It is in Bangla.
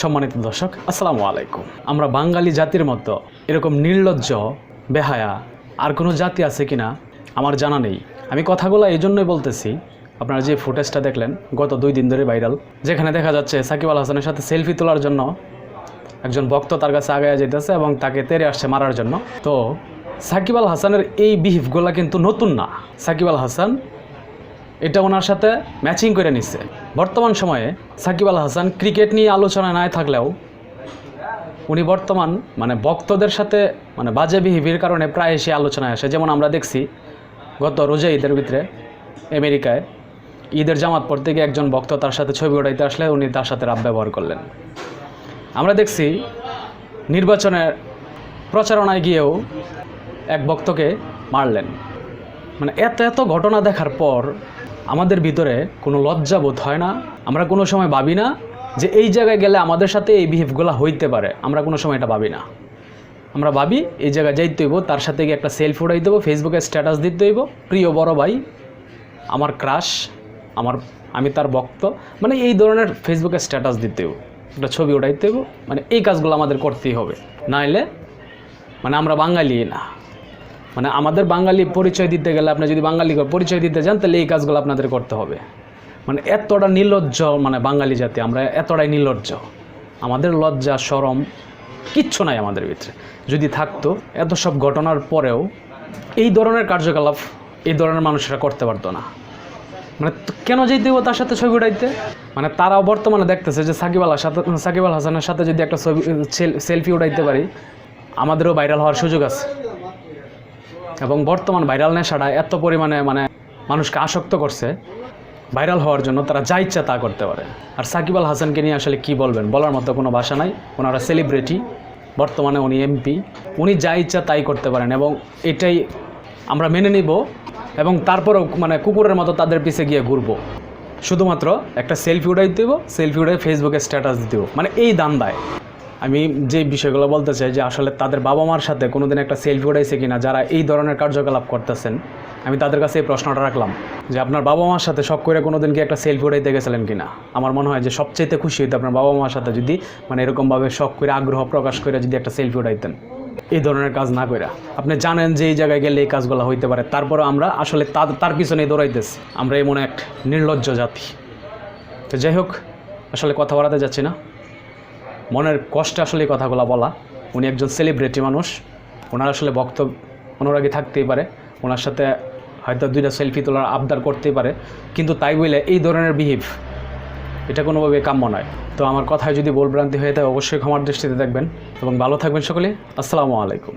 সম্মানিত দর্শক, আসসালামু আলাইকুম। আমরা বাঙালি জাতির মতো এরকম নির্লজ্জ, বেহায়া আর কোনো জাতি আছে কি না আমার জানা নেই। আমি কথাগুলো এই জন্যই বলতেছি, আপনারা যে ফুটেজটা দেখলেন, গত দুই দিন ধরে ভাইরাল, যেখানে দেখা যাচ্ছে সাকিব আল হাসানের সাথে সেলফি তোলার জন্য একজন ভক্ত তার কাছে আগায় যেতেছে এবং তাকে তেরে আসছে মারার জন্য। তো সাকিব আল হাসানের এই বিহিভগুলো কিন্তু নতুন না। সাকিব আল হাসান এটা ওনার সাথে ম্যাচিং করে নিচ্ছে বর্তমান সময়ে সাকিব আল হাসান ক্রিকেট নিয়ে আলোচনায় নাই থাকলেও উনি বর্তমান মানে ভক্তদের সাথে মানে বাজে বিহেভিয়ার কারণে প্রায় এসে আলোচনায় আসে। যেমন আমরা দেখছি গত রোজা ঈদের ভিতরে আমেরিকায় ঈদের জামাত পড়তে গিয়ে একজন ভক্ত তার সাথে ছবি ওঠাইতে আসলে উনি তার সাথে রাব ব্যবহার করলেন। আমরা দেখছি নির্বাচনের প্রচারণায় গিয়েও এক ভক্তকে মারলেন। মানে এত এত ঘটনা দেখার পর আমাদের ভিতরে কোনো লজ্জা বোধ হয় না, আমরা কোনো সময় ভাবি না যে এই জায়গায় গেলে আমাদের সাথে এই বিহেভগুলো হইতে পারে, আমরা কোনো সময় এটা ভাবি না। আমরা ভাবি এই জায়গায় যাইতে হইব, তার সাথে গিয়ে একটা সেলফি উঠাই দেবো ফেসবুকে স্ট্যাটাস দিতে হইব, প্রিয় বড় ভাই, আমার ক্রাশ আমার, আমি তার ভক্ত মানে এই ধরনের ফেসবুকে স্ট্যাটাস দিতে হইব, একটা ছবি উঠাইতে হইব মানে এই কাজগুলো আমাদের করতেই হবে। নাইলে মানে আমরা বাঙালি না। মানে আমাদের বাঙালি পরিচয় দিতে গেলে আপনি যদি বাঙালি পরিচয় দিতে যান, তাহলে এই কাজগুলো আপনাদের করতে হবে। মানে এতটা নির্লজ্জ মানে বাঙালি জাতি, আমরা এতটাই নির্লজ্জ। আমাদের লজ্জা সরম কিচ্ছু নাই আমাদের ভিতরে। যদি থাকতো, এত সব ঘটনার পরেও এই ধরনের কার্যকলাপ এই ধরনের মানুষরা করতে পারতো না। মানে কেন যেতে হব তার সাথে ছবি উঠাইতে? মানে তারাও বর্তমানে দেখতেছে যে সাকিব আল সাথে সাকিব আল হাসানের সাথে যদি একটা ছবি সেলফি উঠাইতে পারি, আমাদেরও ভাইরাল হওয়ার সুযোগ আছে। এবং বর্তমান ভাইরাল নেশাটা এত পরিমাণে মানে মানুষকে আসক্ত করছে, ভাইরাল হওয়ার জন্য তারা যা ইচ্ছা তা করতে পারে। আর সাকিব আল হাসানকে নিয়ে আসলে কি বলবেন? বলার মতো কোনো ভাষা নাই। ওনারা সেলিব্রিটি বর্তমানে উনি এমপি উনি যা ইচ্ছা তাই করতে পারেন এবং এটাই আমরা মেনে নিব এবং তারপরেও মানে কুকুরের মতো তাদের পিছে গিয়ে ঘুরবো। শুধুমাত্র একটা সেলফি উঠাই দেব সেলফি উঠে ফেসবুকে স্ট্যাটাস দিতেও। মানে এই দান্দায় আমি যে বিষয়গুলো বলতে চাই যে আসলে তাদের বাবা মার সাথে কোনোদিন একটা সেলফি উঠাইছে কিনা, যারা এই ধরনের কার্যকলাপ করতেছেন, আমি তাদের কাছে এই প্রশ্নটা রাখলাম যে আপনার বাবা মার সাথে শখ করে কোনোদিন কি একটা সেলফি উঠাইতে গেছিলেন কিনা? আমার মনে হয় যে সবচেয়ে খুশি হইতো আপনার বাবা মার সাথে যদি মানে এরকমভাবে শখ করে আগ্রহ প্রকাশ করে যদি একটা সেলফি উঠাইতেন এই ধরনের কাজ না করে আপনি জানেন যে এই জায়গায় গেলে এই কাজগুলো হইতে পারে তারপরে আমরা আসলে তার তার পিছনে দৌড়াইতেছি। আমরা এমন এক নির্লজ্জ জাতি। তো যাই হোক, আসলে কথা বাড়াতে যাচ্ছি না। মনের কষ্টে আসলে কথাগুলো বলা। উনি একজন সেলিব্রিটি মানুষ। ওনার আসলে ভক্ত অনুরাগী থাকতেই পারে। ওনার সাথে হয়তো দুইটা সেলফি তোলার আবদার করতেই পারে। কিন্তু তাই বলে এই ধরনের বিহেভ এটা কোনোভাবে কাম্য নয়। তো আমার কথায় যদি ভুলভ্রান্তি হয়ে থাকে, অবশ্যই ক্ষমার দৃষ্টিতে দেখবেন। এবং ভালো থাকবেন সকলে আসসালামু আলাইকুম।